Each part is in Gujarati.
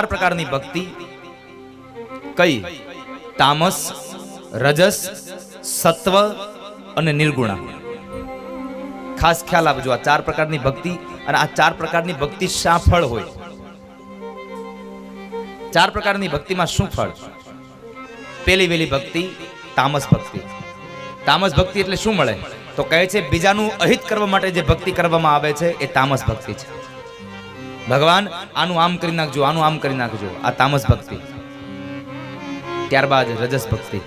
ચાર પ્રકારની ભક્તિ. કઈ? તામસ, રજસ, સત્વ અને નિર્ગુણા. ખાસ ખ્યાલ આપજો, આ ચાર પ્રકારની ભક્તિ અને આ ચાર પ્રકારની ભક્તિ શા ફળ હોય? ચાર પ્રકારની ભક્તિમાં શું ફળ? પેલી વેલી ભક્તિ, તામસ ભક્તિ. તામસ ભક્તિ એટલે શું મળે? તો કહે છે, બીજાનું અહિત કરવા માટે જે ભક્તિ કરવામાં આવે છે, એ તામસ ભક્તિ છે. ભગવાન, આનું આમ કરી નાખજો, આનું આમ કરી નાખજો. આ તામસ ભક્તિ. ત્યારબાદ રજસ ભક્તિ.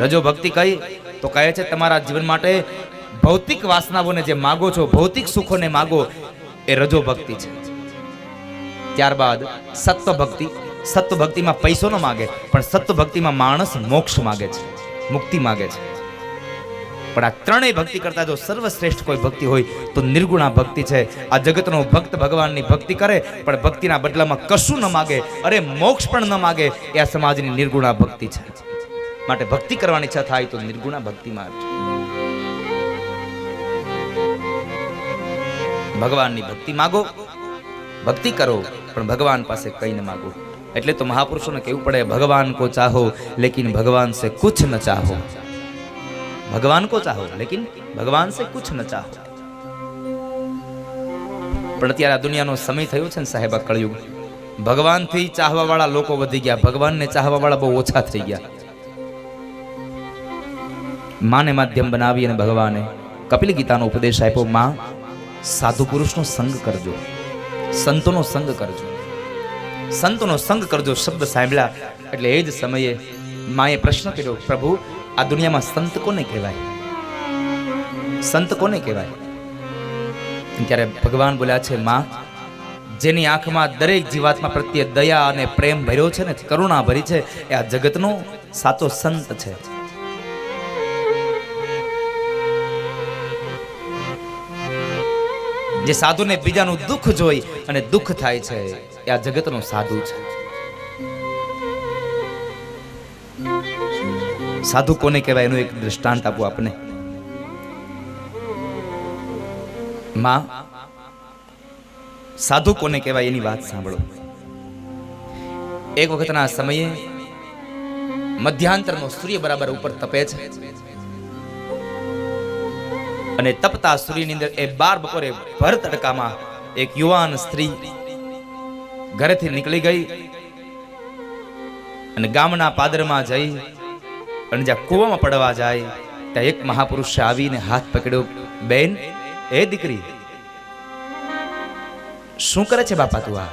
રજો ભક્તિ કઈ? તો કહે છે, તમારા જીવન માટે ભૌતિક વાસનાઓને જે માગો છો, ભૌતિક સુખોને માગો, એ રજો ભક્તિ છે. ત્યારબાદ સત્વ ભક્તિ. સત્વ ભક્તિમાં પૈસો ન માગે, પણ સત્વ ભક્તિમાં માણસ મોક્ષ માગે છે, મુક્તિ માગે છે. પણ આ ત્રણેય ભક્તિ કરતા જો સર્વશ્રેષ્ઠ કોઈ ભક્તિ હોય તો નિર્ગુણા ભક્તિ છે. આ જગતનો ભક્ત ભગવાનની ભક્તિ કરે, પણ ભક્તિના બદલામાં કશું ન માગે. અરે મોક્ષ પણ ન માગે એ આ સમાજની નિર્ગુણા ભક્તિ છે. માટે ભક્તિ કરવાની ઈચ્છા થાય તો નિર્ગુણા ભક્તિમાં ભગવાનની ભક્તિ માગો, ભક્તિ કરો, પણ ભગવાન પાસે કઈ ન માગો. એટલે તો મહાપુરુષોને કહેવું પડે, ભગવાન કો ચાહો, લેકિન ભગવાન સે કુછ ન ચાહો. ભગવાન કો ચાહો લેકિન ભગવાન સે કુછ ન ચાહો પણ અત્યારે આ દુનિયાનો સમય થયો છે ને સાહેબ આ કળયુગ ભગવાનથી ચાહવા વાળા લોકો વધી ગયા ભગવાનને ચાહવા વાળા બહુ ઓછા થઈ ગયા માને માધ્યમ બનાવી અને ભગવાને કપિલ ગીતાનો ઉપદેશ આપ્યો માં સાધુ પુરુષનો સંગ કરજો સંતોનો સંગ કરજો સંતોનો સંગ કરજો શબ્દ સાંભળ્યા એટલે એ જ સમયે માએ પ્રશ્ન કર્યો, પ્રભુ આ દુનિયામાં સંત કોને કહેવાય? સંત કોને કહેવાય? ત્યારે ભગવાન બોલ્યા છે, માં, જેની આંખમાં દરેક જીવાત્મા પ્રત્યે દયા અને પ્રેમ ભર્યો છે ને કરુણા ભરી છે, એ આ જગતનો સાચો સંત છે. જે સાધુને બીજાનું દુઃખ જોઈ અને દુઃખ થાય છે, એ આ જગતનો સાધુ છે. સાધુ કોને કહેવાય એનું એક દૃષ્ટાંત આપું આપને. માં, સાધુ કોને કહેવાય એની વાત સાંભળો. એક વખતના સમયે મધ્યાંતરનો સૂર્ય બરાબર ઉપર તપે છે. અને તપતા સૂર્યની અંદર એ બાર બપોરે ભર તડકામાં એક યુવાન સ્ત્રી ઘરેથી નીકળી ગઈ અને ગામના પાદરમાં જઈ અને જ્યાં કૂવામાં પડવા જાય, ત્યાં એક મહાપુરુષે આવીને હાથ પકડ્યો, બેન, એ દીકરી, શું કરે છે બાપા તું આ?